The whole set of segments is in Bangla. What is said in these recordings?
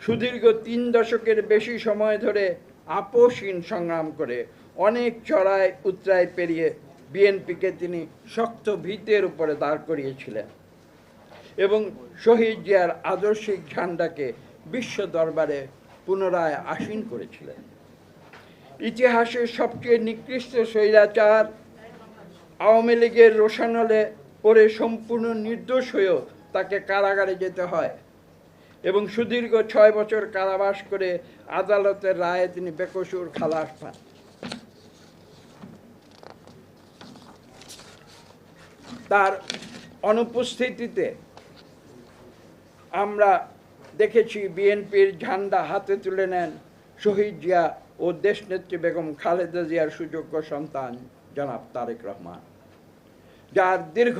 সুদীর্ঘ তিন দশকের বেশি সময় ধরে আপোষহীন সংগ্রাম করে অনেক চড়াই, উতরাই পেরিয়ে বিএনপিকে তিনি শক্ত ভিতের উপরে দাঁড় করিয়েছিলেন এবং শহীদ জিয়ার আদর্শিক ঝান্ডাকে বিশ্ব দরবারে পুনরায় আসীন করেছিলেন। ইতিহাসের সবচেয়ে নিকৃষ্ট স্বৈরাচার আওয়ামী লীগের রোশানলে পরে সম্পূর্ণ নির্দোষ হয়েও তাকে কারাগারে যেতে হয়। এবং সুদীর্ঘ ছয় বছর কারাবাস করে আদালতের রায়ে তিনি বেকসুর খালাস পান। তার অনুপস্থিতিতে আমরা দেখেছি বিএনপির ঝান্ডা হাতে তুলে নেন শহীদ জিয়া ও দেশনেত্রী বেগম খালেদা জিয়ার সুযোগ্য সন্তান জনাব তারেক রহমান, যার দীর্ঘ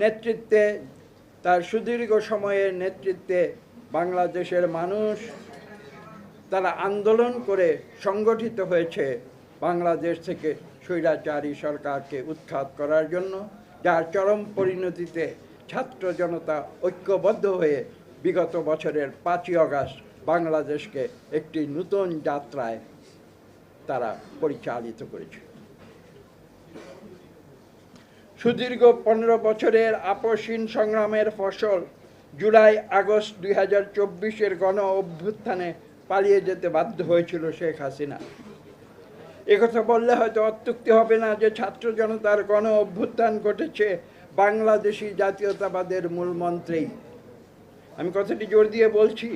নেতৃত্বে তার সুদীর্ঘ সময়ের নেতৃত্বে বাংলাদেশের মানুষ তারা আন্দোলন করে সংগঠিত হয়েছে বাংলাদেশ থেকে স্বৈরাচারী সরকারকে উৎখাত করার জন্য, যার চরম পরিণতিতে ছাত্র জনতা ঐক্যবদ্ধ হয়ে বিগত বছরের পাঁচই আগস্ট বাংলাদেশকে একটি নতুন যাত্রায় তারা পরিচালিত করেছে। সুদীর্ঘ পনেরো বছরের আপসীন সংগ্রামের ফসল জুলাই আগস্ট দুই হাজার চব্বিশের গণ অভ্যুত্থানে পালিয়ে যেতে বাধ্য হয়েছিল শেখ হাসিনা। একথা বললে হয়তো অত্যুক্তি হবে না যে ছাত্র জনতার গণ অভ্যুত্থান ঘটেছে বাংলাদেশি জাতীয়তাবাদের মূল মন্ত্রেই। আমি কথাটি জোর দিয়ে বলছি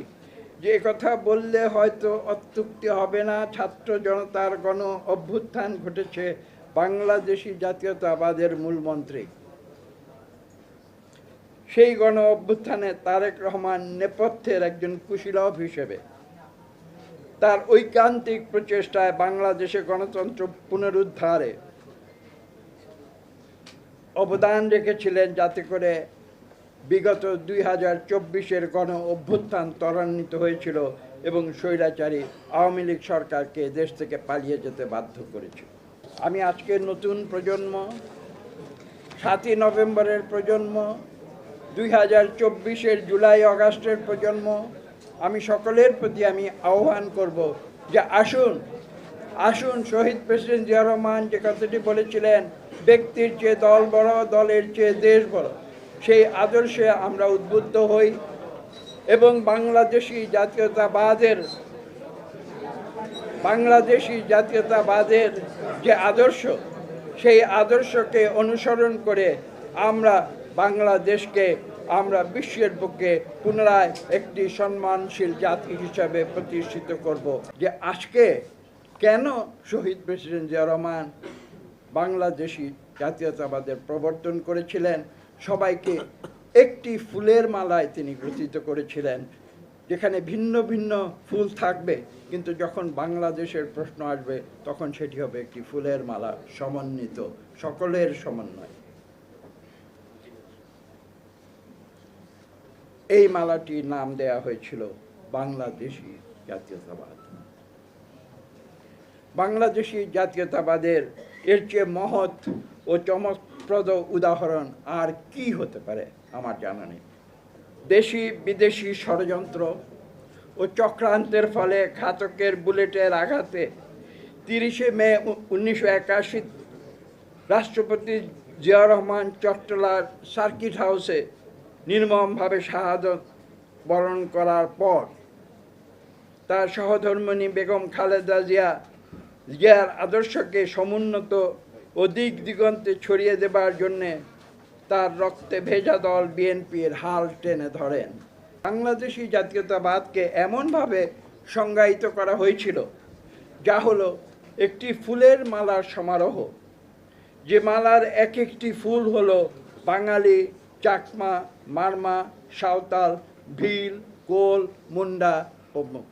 যে কথা বললে হয়তো অত্যুক্তি হবে না, ছাত্র জনতার গণ অভ্যুত্থান ঘটেছে বাংলাদেশি জাতীয়তাবাদের মূল মন্ত্রী। সেই গণ অভ্যুত্থানে তারেক রহমান নেপথ্যের একজন কুশীলভ হিসেবে। তার ঐকান্তিক প্রচেষ্টায় বাংলাদেশে গণতন্ত্র পুনরুদ্ধারে অবদান রেখেছিলেন যাতে করে বিগত দুই হাজার চব্বিশের গণ অভ্যুত্থান ত্বরান্বিত হয়েছিল এবং স্বৈরাচারী আওয়ামী লীগ সরকারকে দেশ থেকে পালিয়ে যেতে বাধ্য করেছিল। আমি আজকের নতুন প্রজন্ম, সাতই নভেম্বরের প্রজন্ম, দুই হাজার চব্বিশের জুলাই অগাস্টের প্রজন্ম, আমি সকলের প্রতি আমি আহ্বান করব যে আসুন আসুন শহীদ প্রেসিডেন্ট জিয়া রহমান যে কথাটি বলেছিলেন, ব্যক্তির চেয়ে দল বড়, দলের চেয়ে দেশ বড়, সেই আদর্শে আমরা উদ্বুদ্ধ হই এবং বাংলাদেশি জাতীয়তাবাদের বাংলাদেশি জাতীয়তাবাদের যে আদর্শ, সেই আদর্শকে অনুসরণ করে আমরা বাংলাদেশকে, আমরা বিশ্বের বুকে পুনরায় একটি সম্মানশীল জাতি হিসাবে প্রতিষ্ঠিত করব। যে আজকে কেন শহীদ প্রেসিডেন্ট জিয়া রহমান বাংলাদেশি জাতীয়তাবাদের প্রবর্তন করেছিলেন, সবাইকে একটি ফুলের মালায় তিনি গ্রথিত করেছিলেন। যেখানে ভিন্ন ভিন্ন ফুল থাকবে, কিন্তু যখন বাংলাদেশের প্রশ্ন আসবে, তখন সেটি হবে একটি ফুলের মালা সমন্বিত, সকলের সমন্বয়। এই মালাটির নাম দেয়া হয়েছিল বাংলাদেশি জাতীয়তাবাদ। বাংলাদেশি জাতীয়তাবাদের এর চেয়ে মহৎ ও চমকপ্রদ উদাহরণ আর কি হতে পারে, আমার জানা নেই। দেশি বিদেশি ষড়যন্ত্র ও চক্রান্তের ফলে ঘাতকের বুলেটের আঘাতে তিরিশে মে উনিশশো একাশি রাষ্ট্রপতি জিয়া রহমান চট্টলার সার্কিট হাউসে নির্মমভাবে শাহাদত বরণ করার পর তার সহধর্মিণী বেগম খালেদা জিয়া জিয়ার আদর্শকে সমুন্নত ও দিক দিগন্তে ছড়িয়ে দেবার জন্যে তার রক্তে ভেজা দল বিএনপির হাল টেনে ধরেন। বাংলাদেশি জাতীয়তাবাদকে এমনভাবে সংজ্ঞায়িত করা হয়েছিল, যা হলো একটি ফুলের মালার সমারোহ। যে মালার এক একটি ফুল হলো বাঙালি চাকমা, মারমা, সাঁওতাল, ভিল, কোল, মুন্ডা প্রমুখ